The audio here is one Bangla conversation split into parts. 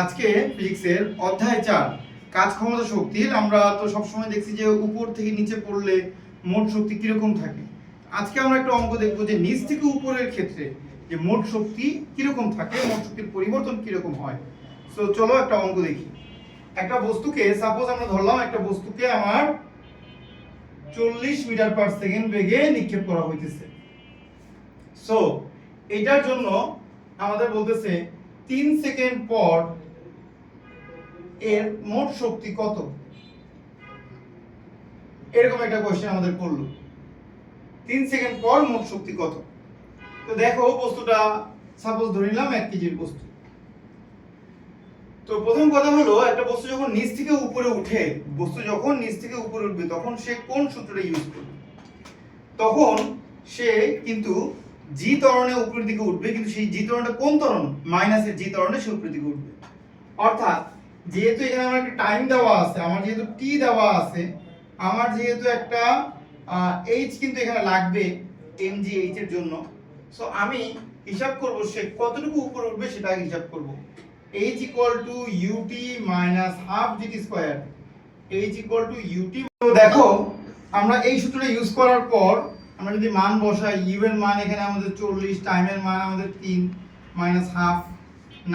আজকে ফিজিক্সের অধ্যায় চার, কাজ ক্ষমতা শক্তির আমরা তো সবসময় দেখছি যে উপর থেকে নিচে পড়লে মোট শক্তি কীরকম থাকে। আজকে আমরা একটা অঙ্ক দেখব যে নিচ থেকে উপরের ক্ষেত্রে যে মোট শক্তি কীরকম থাকে, মোট শক্তির পরিবর্তন কীরকম হয়। সো চলো একটা অঙ্ক দেখি। একটা বস্তুকে সাপোজ আমরা ধরলাম একটা বস্তুকে আমার চল্লিশ মিটার পার সেকেন্ড বেগে নিক্ষেপ করা হইতেছে। সো এটার জন্য আমাদের বলতেছে, তিন সেকেন্ড পর এর মোট শক্তি কত? এরকম একটা কোশ্চেন আমাদের করল তিন সেকেন্ড পর মোট শক্তি কত? তো দেখো বস্তুটা সাপোজ ধরে নিলাম এক কেজির বস্তু। তো প্রথম কথা হলো, একটা বস্তু যখন নিচ থেকে উপরে উঠে, বস্তু যখন নিচ থেকে উপরে উঠবে, তখন সে কোন সূত্রটা ইউজ করবে? তখন সে কিন্তু জি ত্বরণে উপরের দিকে উঠবে, কিন্তু সেই জি ত্বরণটা কোন তরণ মাইনাসের জি তরণে সে উপরের দিকে উঠবে। অর্থাৎ যেহেতু এখানে আমার একটা টাইম দেওয়া আছে, আমার যেহেতু টি দেওয়া আছে, আমার যেহেতু একটা এইচ কিন্তু এখানে লাগবে এম জি এইচ এর জন্য। সো আমি হিসাব করব সে কতটুকু উপরে উঠবে সেটা হিসাব করব। H equal to UT minus half GT square H equal to UT দেখো, আমরা এই সূত্রটা ইউজ করার পর, আমরা যদি মান বসাই ইউ এর মান এখানে আমাদের চল্লিশ টাইমের মান আমাদের তিন minus half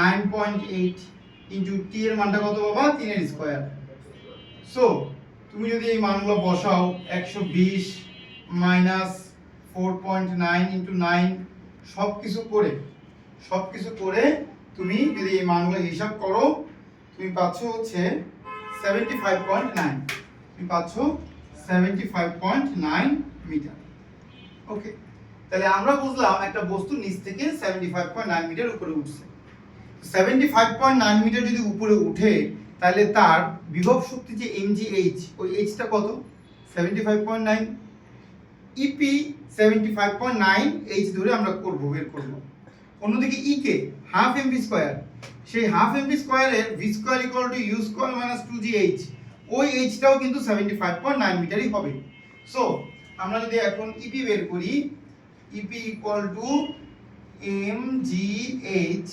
nine point eight into T এর মানটা কত বাবা? তিনের স্কোয়ার সো তুমি যদি এই মানগুলো বসাও, একশো বিশ minus four point nine into nine সব কিছু করে সব কিছু করে তুমি যদি এই মানগুলো হিসাব করো, তুমি পাচ্ছ হচ্ছে সেভেন্টি ফাইভ পয়েন্ট নাইন তুমি পাচ্ছ seventy five point nine metre okay তাহলে আমরা বুঝলাম একটা বস্তু নিচ থেকে seventy five point nine metre উপরে উঠছে। Seventy five point nine metre যদি উপরে উঠে, তাহলে তার বিভব শক্তি যে এম জি এইচ ওই এইচটা কত? Seventy five point nine EP seventy five point nine H ধরে আমরা করব, বের করব। অন্যদিকে E K half M V square সেই হাফ এম ভি স্কোয়ারের V square equal to U square minus two G H ওই এইচটাও কিন্তু সেভেন্টি ফাইভ পয়েন্ট নাইন মিটারই হবে। সো আমরা যদি এখন ইপি বের করি EP equal to M G H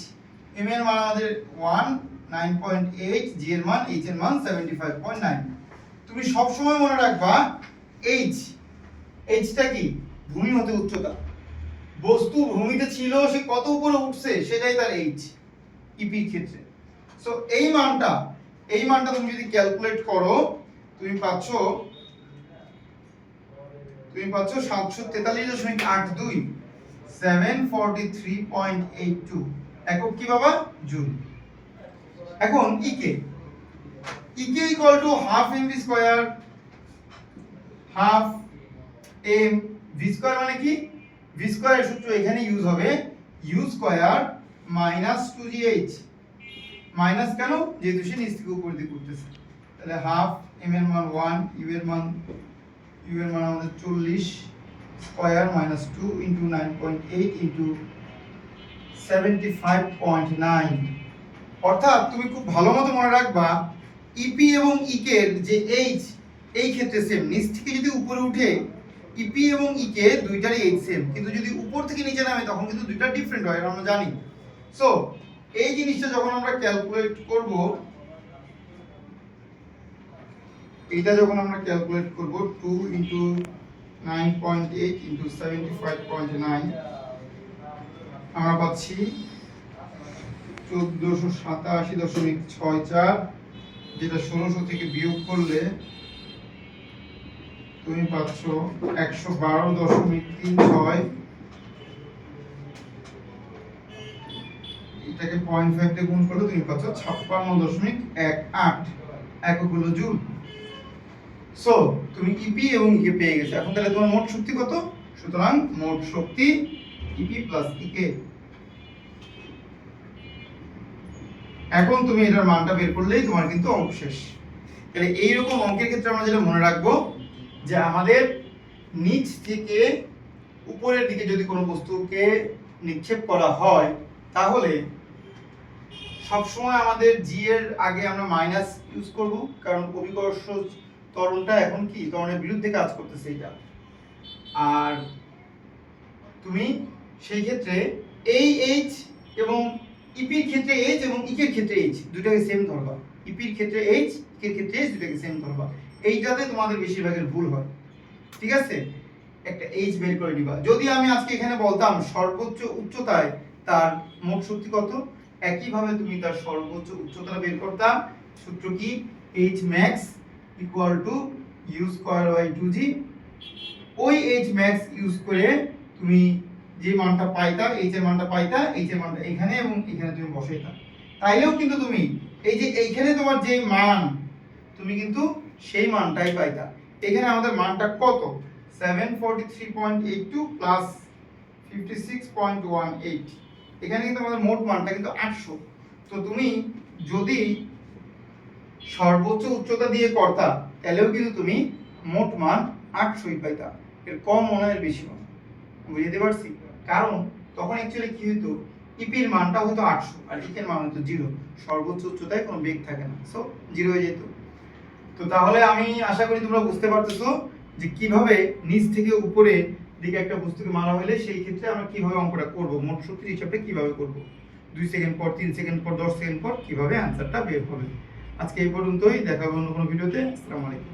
M এর মান আমাদের ওয়ান নাইন পয়েন্ট এর মান এইচ এর মান সেভেন্টি ফাইভ পয়েন্ট নাইন তুমি সবসময় মনে রাখবা এইচ এইচটা কি? ভূমি হতে উচ্চতা। বস্তু ভূমিতে ছিল, সে কত উপরে উঠছে, সেটাই তার এইচ ইপির ক্ষেত্রে। সো এই মানটা এই মানটা তুমি যদি ক্যালকুলেট করো, তুমি পাচ্ছ তুমি পাচ্ছ সাতশো তেতাল্লিশ দশমিক আট দুই seven forty three point eight two একক কি বাবা? জুল। এখন EK EK equal to half M V square half M V square মানে কি? ভি স্কোয়ারের সূত্র এখানে ইউজ হবে U square minus two G H minus কেন? যেহেতু সে নিচ থেকে উপর দিকে উঠতেছে তাহলে হাফ এম এর মান ওয়ান ইউ এর মান ইউ এর মান আমাদের চল্লিশ। Square minus two into nine point eight into seventy five point nine অর্থাৎ তুমি খুব ভালো মতো মনে রাখবা ইপি এবং ইকে যে এইচ এই ক্ষেত্রে সেম নিচ থেকে যদি উপরে উঠে ইপি এবং ইকে দুইটারই এইচ সেম কিন্তু যদি উপর থেকে নিচে নামে, তখন কিন্তু দুইটা ডিফারেন্ট হয় আমরা জানি। সো এই জিনিসটা যখন আমরা ক্যালকুলেট করব এটা যখন আমরা ক্যালকুলেট করব two into nine point eight into seventy five point nine আমরা পাচ্ছি চোদ্দশো সাতাশি দশমিক ছয় চার, যেটা ষোলোশো থেকে বিয়োগ করলে তুমি পাচ্ছ একশো বারো দশমিক তিন ছয়। এটাকে পয়েন্ট ফাইভ দিয়ে গুণ করলে তুমি পাচ্ছ ছাপ্পান্ন দশমিক এক আট, একক হলো জুল। সো তুমি ইপি এবং ইকে পেয়ে গেছো। এখন তাহলে তোমার মোট শক্তি কত? সুতরাং মোট শক্তি ইপি প্লাস ইকে এখন তুমি এটার মানটা বের করলেই তোমার কিন্তু অঙ্ক শেষ। তাহলে এইরকম অঙ্কের ক্ষেত্রে আমরা যেটা মনে রাখব, যে আমাদের নিচ থেকে উপরের দিকে যদি কোনো বস্তুকে নিক্ষেপ করা হয়, তাহলে সবসময় আমাদের জি এর আগে আমরা মাইনাস ইউজ করব, কারণ অভিকর্ষ ত্বরণটা এখন কি? ত্বরণের বিরুদ্ধে কাজ করতেছে এটা। আর তুমি সেই ক্ষেত্রে এই এইচ এবং ইপির ক্ষেত্রে এইচ এবং ইকের ক্ষেত্রে এইচ দুটাকে সেম ধরবা। ইপির ক্ষেত্রে এইচ ইকের ক্ষেত্রে এইচ দুটাকে সেম ধরবা। এইটাতে তোমাদের বেশিরভাগের ভুল হয়। ঠিক আছে? একটা এইচ বের করে নিবা। যদি আমি আজকে এখানে বলতাম সর্বোচ্চ উচ্চতায় তার মোট শক্তি কত? একইভাবে তুমি তার সর্বোচ্চ উচ্চতা বের করতাম সূত্র কি? H max equal to U square by two G ওই এইচ ম্যাক্স ইউজ করে তুমি যে মানটা পাইতা এইচ এর মানটা পাইতা এইচ এর মানটা এখানে এবং এখানে তুমি বসাইতা তাইলেও কিন্তু তুমি এই যে এইখানে তোমার যে মান, তুমি কিন্তু সেই মানটাই পাইতা এখানে আমাদের মানটা কত? Seven forty three point eight two plus fifty six point one eight এখানে কিন্তু আমাদের মোট মানটা কিন্তু আটশো। তো তুমি যদি সর্বোচ্চ উচ্চতা দিয়ে করতা তাহলেও কিন্তু তুমি মোট মান আটশোই পাইতা। এর কম মনে হয় বেশি মনে বুঝতে পারছি? কারণ তখন অ্যাকচুয়ালি কি হতো ইপির মানটা হতো আটশো আর ইকের মান হতো জিরো। সর্বোচ্চ উচ্চতায় কোনো বেগ থাকে না। সো জিরো হয়ে যেত। তো তাহলে আমি আশা করি তোমরা বুঝতে পারতেছো যে কীভাবে নিচ থেকে উপরে দিকে একটা বস্তুকে মারা হলে সেই ক্ষেত্রে আমরা কীভাবে অঙ্কটা করব, মোট শক্তির হিসাবটা কীভাবে করব? দুই সেকেন্ড পর, তিন সেকেন্ড পর, দশ সেকেন্ড পর কীভাবে অ্যান্সারটা বের হবে? আজকে এই পর্যন্তই, দেখা হবে অন্য কোনো ভিডিওতে। আসসালামু আলাইকুম।